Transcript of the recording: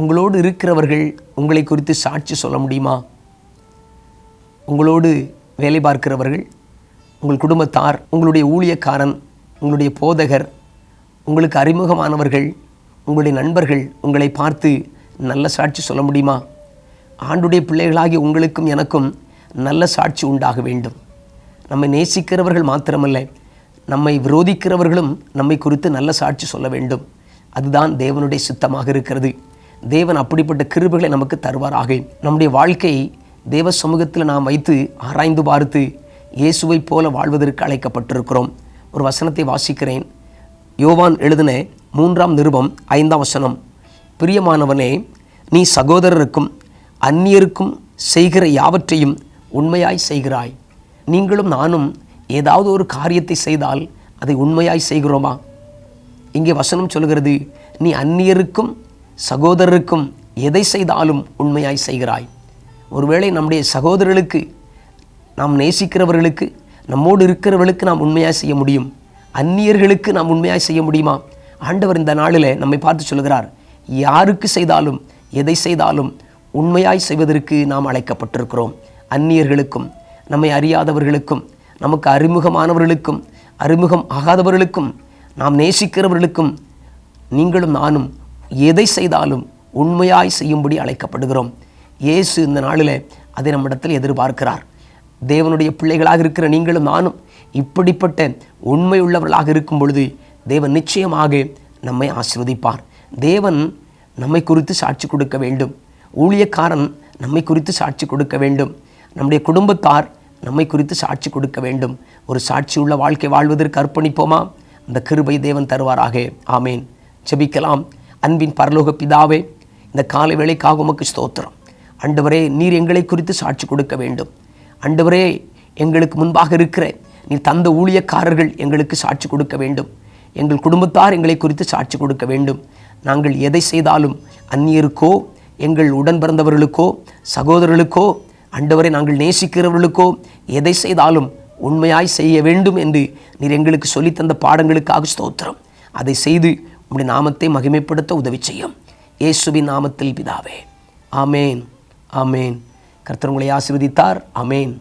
உங்களோடு இருக்கிறவர்கள் உங்களை குறித்து சாட்சி சொல்ல முடியுமா? உங்களோடு வேலை பார்க்கிறவர்கள் உங்கள் குடும்பத்தார் உங்களுடைய ஊழியக்காரன் உங்களுடைய போதகர் உங்களுக்கு அறிமுகமானவர்கள் உங்களுடைய நண்பர்கள் உங்களை பார்த்து நல்ல சாட்சி சொல்ல முடியுமா? ஆண்டுடைய பிள்ளைகளாகி உங்களுக்கும் எனக்கும் நல்ல சாட்சி உண்டாக வேண்டும். நம்மை நேசிக்கிறவர்கள் மாத்திரமல்ல நம்மை விரோதிக்கிறவர்களும் நம்மை குறித்து நல்ல சாட்சி சொல்ல வேண்டும். அதுதான் தேவனுடைய சித்தமாக இருக்கிறது. தேவன் அப்படிப்பட்ட கிருபைகளை நமக்கு தருவாராக. நம்முடைய வாழ்க்கையை தேவ சமூகத்தில் நாம் வைத்து ஆராய்ந்து பார்த்து இயேசுவைப் போல வாழ்வதற்கு அழைக்கப்பட்டிருக்கிறோம். ஒரு வசனத்தை வாசிக்கிறேன். யோவான் எழுதின மூன்றாம் நிருபம் ஐந்தாம் வசனம். பிரியமானவனே நீ சகோதரருக்கும் அந்நியருக்கும் செய்கிற யாவற்றையும் உண்மையாய் செய்கிறாய். நீங்களும் நானும் ஏதாவது ஒரு காரியத்தை செய்தால் அதை உண்மையாய் செய்கிறோமா? இங்கே வசனம் சொல்கிறது நீ அந்நியருக்கும் சகோதரருக்கும் எதை செய்தாலும் உண்மையாய் செய்கிறாய். ஒருவேளை நம்முடைய சகோதரர்களுக்கு நாம் நேசிக்கிறவர்களுக்கு நம்மோடு இருக்கிறவர்களுக்கு நாம் உண்மையாக செய்ய முடியும். அந்நியர்களுக்கு நாம் உண்மையாக செய்ய முடியுமா? ஆண்டவர் இந்த நாளில் நம்மை பார்த்து சொல்கிறார் யாருக்கு செய்தாலும் எதை செய்தாலும் உண்மையாய் செய்வதற்கு நாம் அழைக்கப்பட்டிருக்கிறோம். அந்நியர்களுக்கும் நம்மை அறியாதவர்களுக்கும் நமக்கு அறிமுகமானவர்களுக்கும் அறிமுகம் ஆகாதவர்களுக்கும் நாம் நேசிக்கிறவர்களுக்கும் நீங்களும் நானும் எதை செய்தாலும் உண்மையாய் செய்யும்படி அழைக்கப்படுகிறோம். இயேசு இந்த நாளில் அதை நம்மிடத்தில் எதிர்பார்க்கிறார். தேவனுடைய பிள்ளைகளாக இருக்கிற நீங்களும் நானும் இப்படிப்பட்ட உண்மை உள்ளவர்களாக இருக்கும் பொழுது தேவன் நிச்சயமாக நம்மை ஆசிர்வதிப்பார். தேவன் நம்மை குறித்து சாட்சி கொடுக்க வேண்டும். ஊழியக்காரன் நம்மை குறித்து சாட்சி கொடுக்க வேண்டும். நம்முடைய குடும்பத்தார் நம்மை குறித்து சாட்சி கொடுக்க வேண்டும். ஒரு சாட்சி உள்ள வாழ்க்கை வாழ்வதற்கு அர்ப்பணிப்போமா? அந்த கிருபை தேவன் தருவாராக. ஆமேன். ஜெபிக்கலாம். அன்பின் பரலோக பிதாவே இந்த காலை வேளைக்காக உமக்கு ஸ்தோத்திரம். அண்டவரே நீர் எங்களை குறித்து சாட்சி கொடுக்க வேண்டும். அண்டவரே எங்களுக்கு முன்பாக இருக்கிற நீ தந்த ஊழியக்காரர்கள் எங்களுக்கு சாட்சி கொடுக்க வேண்டும். எங்கள் குடும்பத்தார் எங்களை குறித்து சாட்சி கொடுக்க வேண்டும். நாங்கள் எதை செய்தாலும் அந்நியருக்கோ எங்கள் உடன் பிறந்தவர்களுக்கோ சகோதரர்களுக்கோ அண்டவரை நாங்கள் நேசிக்கிறவர்களுக்கோ எதை செய்தாலும் உண்மையாய் செய்ய வேண்டும் என்று நீர் எங்களுக்கு சொல்லித் தந்த பாடங்களுக்காக ஸ்தோத்திரம். அதை செய்து உம்முடைய நாமத்தை மகிமைப்படுத்த உதவி செய்யும். இயேசுவின் நாமத்தில் பிதாவே. ஆமேன். ஆமேன். கர்த்தர் உங்களை ஆசீர்வதித்தார். அமேன்